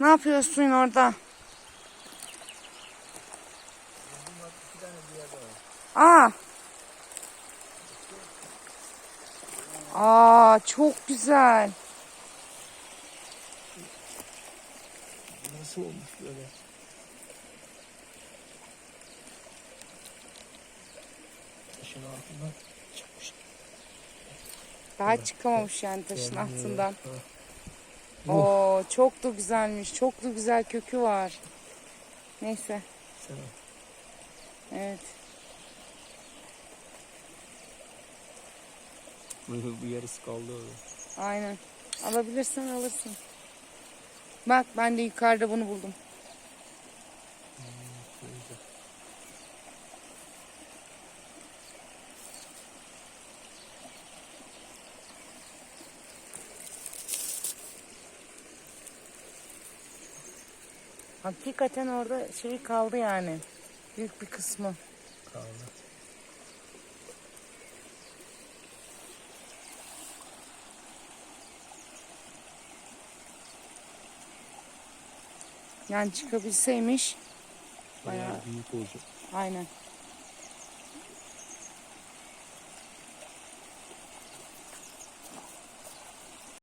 Ne yapıyorsun orada? Aa. Aa çok güzel. Nasıl olmuş böyle? Taşın altından çıkmış. Daha çıkamamış yani taşın altından. Ha. Oo çok da güzelmiş. Çok da güzel kökü var. Neyse. Evet. Bu, yarısı kaldı orada. Aynen. Alabilirsen alırsın. Bak ben de yukarıda bunu buldum. Hakikaten orada şey kaldı yani. Büyük bir kısmı. kaldı. Yani çıkabilseymiş. Bayağı Bayağı. büyük olacak. Aynen.